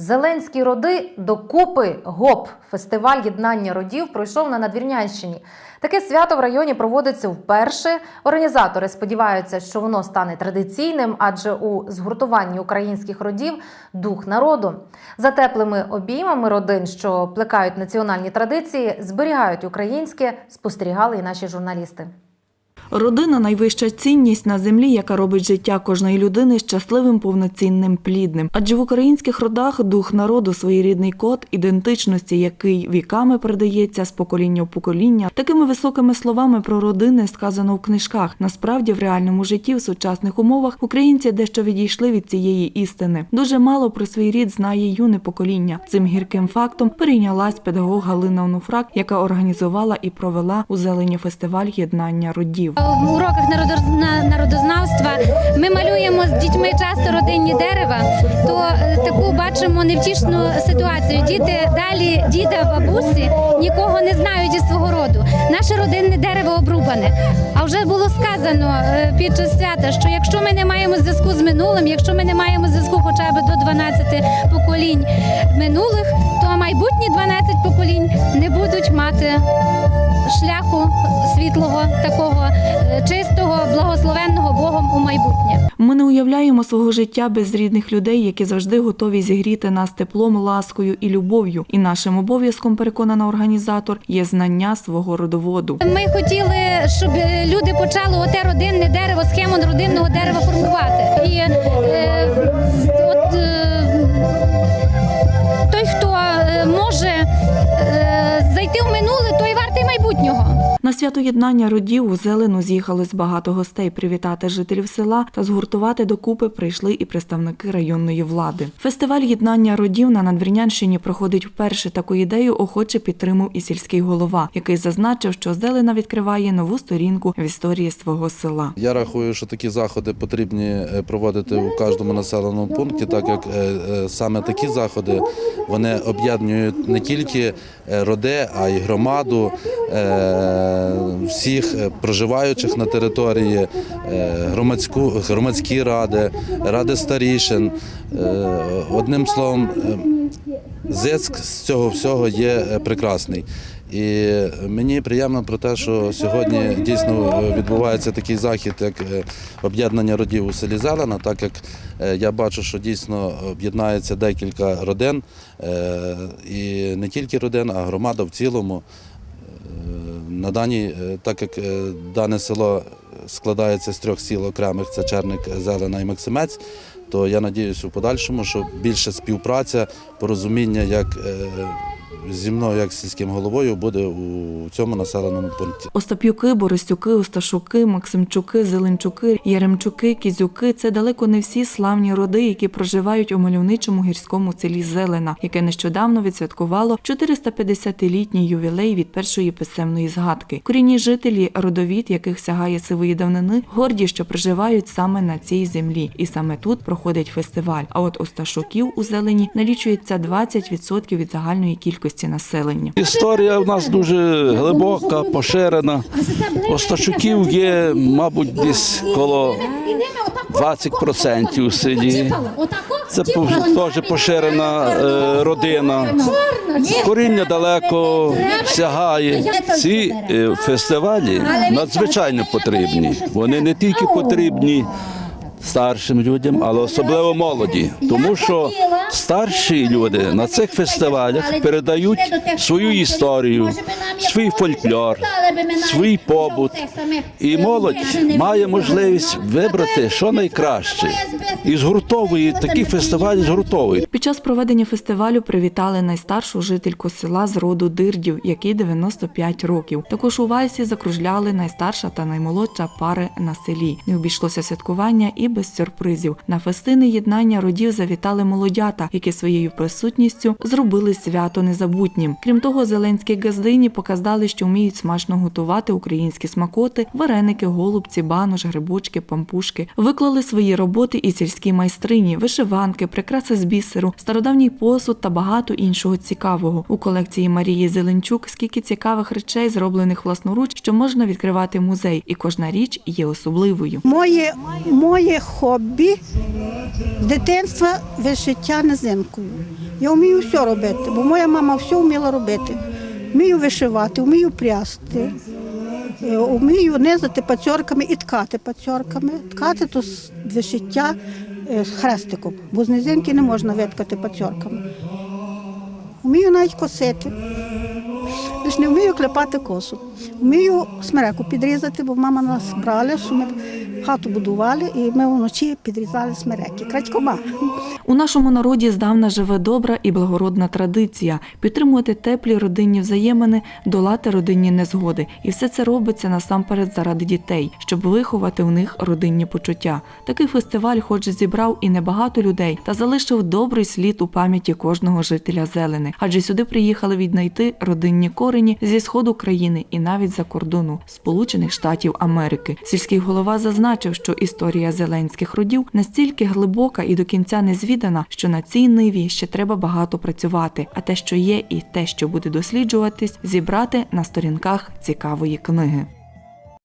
Зеленські роди докупи ГОП. Фестиваль єднання родів пройшов на Надвірнянщині. Таке свято в районі проводиться вперше. Організатори сподіваються, що воно стане традиційним, адже у згуртуванні українських родів дух народу. За теплими обіймами родин, що плекають національні традиції, зберігають українське, спостерігали і наші журналісти. Родина найвища цінність на землі, яка робить життя кожної людини щасливим, повноцінним, плідним. Адже в українських родах дух народу своєрідний код ідентичності, який віками передається з покоління в покоління. Такими високими словами про родини сказано в книжках. Насправді, в реальному житті, в сучасних умовах, українці дещо відійшли від цієї істини. Дуже мало про свій рід знає юне покоління. Цим гірким фактом перейнялась педагог Галина Онуфрак, яка організувала і провела у зелені фестиваль єднання родів. В уроках народоз- народознавства ми малюємо з дітьми часто родинні дерева, то е, таку бачимо невтішну ситуацію. Діти далі діда, бабусі нікого не знають із свого роду. Наше родинне дерево обрубане. А вже було сказано е, під час свята, що якщо ми не маємо зв'язку з минулим, якщо ми не маємо зв'язку хоча б до 12 поколінь минулих, то майбутні 12 поколінь не будуть мати уявляємо свого життя без рідних людей, які завжди готові зігріти нас теплом, ласкою і любов'ю. І нашим обов'язком, переконана організатор, є знання свого родоводу. Ми хотіли, щоб люди почали оте родинне дерево, схему родинного дерева формувати. І е, На свято єднання родів у Зелену з'їхались багато гостей привітати жителів села та згуртувати докупи прийшли і представники районної влади. Фестиваль єднання родів на Надвірнянщині проходить вперше. Таку ідею охоче підтримав і сільський голова, який зазначив, що Зелена відкриває нову сторінку в історії свого села. Я рахую, що такі заходи потрібні е, проводити у кожному населеному пункті, так як е, е, саме такі заходи вони об'єднують не тільки роди, а й громаду всіх е, проживаючих на території, е, громадську, громадські ради, ради старішин. Е, Одним словом, зиск з цього всього є прекрасний. І мені приємно про те, що сьогодні дійсно відбувається такий захід, як об'єднання родів у селі Зелена, так як я бачу, що дійсно об'єднається декілька родин, і не тільки родин, а громада в цілому. На даній, е, так як е, дане село складається з трьох сіл окремих, це Черник, Зелена і Максимець, то я надіюся у подальшому, що більше співпраця, порозуміння як е, зі мною, як сільським головою, буде у цьому населеному пункті. Остап'юки, Борисюки, Осташуки, Максимчуки, Зеленчуки, Яремчуки, Кізюки це далеко не всі славні роди, які проживають у мальовничому гірському селі Зелена, яке нещодавно відсвяткувало 450-літній ювілей від першої писемної згадки. Корінні жителі, родовід, яких сягає сивої давнини, горді, що проживають саме на цій землі, і саме тут проходить фестиваль. А от Осташуків у зелені налічується 20% від загальної кількості населення. Історія в нас дуже глибока, поширена. Осташуків є, мабуть, десь коло 20% у селі. Це теж поширена е, родина. Коріння далеко сягає. Ці е, фестивалі надзвичайно потрібні. Вони не тільки потрібні старшим людям, але особливо молоді. Тому що старші люди на цих фестивалях передають свою історію, свій фольклор, свій побут. І молодь має можливість вибрати, що найкраще. І згуртовує такі фестивалі згуртовують. Під час проведення фестивалю привітали найстаршу жительку села з роду Дирдів, якій 95 років. Також у вальсі закружляли найстарша та наймолодша пари на селі. Не обійшлося святкування і без сюрпризів. На фестини єднання родів завітали молодята, які своєю присутністю зробили свято незабутнім. Крім того, зеленські газдині показали, що вміють смачно готувати українські смакоти, вареники, голубці, банош, грибочки, пампушки. Виклали свої роботи і сільські майстрині, вишиванки, прикраси з бісеру, стародавній посуд та багато іншого цікавого. У колекції Марії Зеленчук скільки цікавих речей, зроблених власноруч, що можна відкривати музей, і кожна річ є особливою. Моє, моє моє хобі з дитинства вишиття низинкою. Я вмію все робити, бо моя мама все вміла робити. Вмію вишивати, вмію прясти, е, вмію низати пацьорками і ткати пацьорками. Ткати то вишиття е, з хрестиком, бо з низинки не можна виткати пацьорками. Вмію навіть косити. Лиш не вмію клепати косу. Вмію смереку підрізати, бо мама нас брала, що ми хату будували, і ми вночі підрізали смереки. Крадькома. У нашому народі здавна живе добра і благородна традиція підтримувати теплі родинні взаємини, долати родинні незгоди. І все це робиться насамперед заради дітей, щоб виховати у них родинні почуття. Такий фестиваль, хоч зібрав і небагато людей, та залишив добрий слід у пам'яті кожного жителя зелени, адже сюди приїхали віднайти родинні корені зі сходу країни і навіть за кордону Сполучених Штатів Америки. Сільський голова зазначив, що історія зеленських родів настільки глибока і до кінця не звідана, що на цій ниві ще треба багато працювати. А те, що є, і те, що буде досліджуватись, зібрати на сторінках цікавої книги.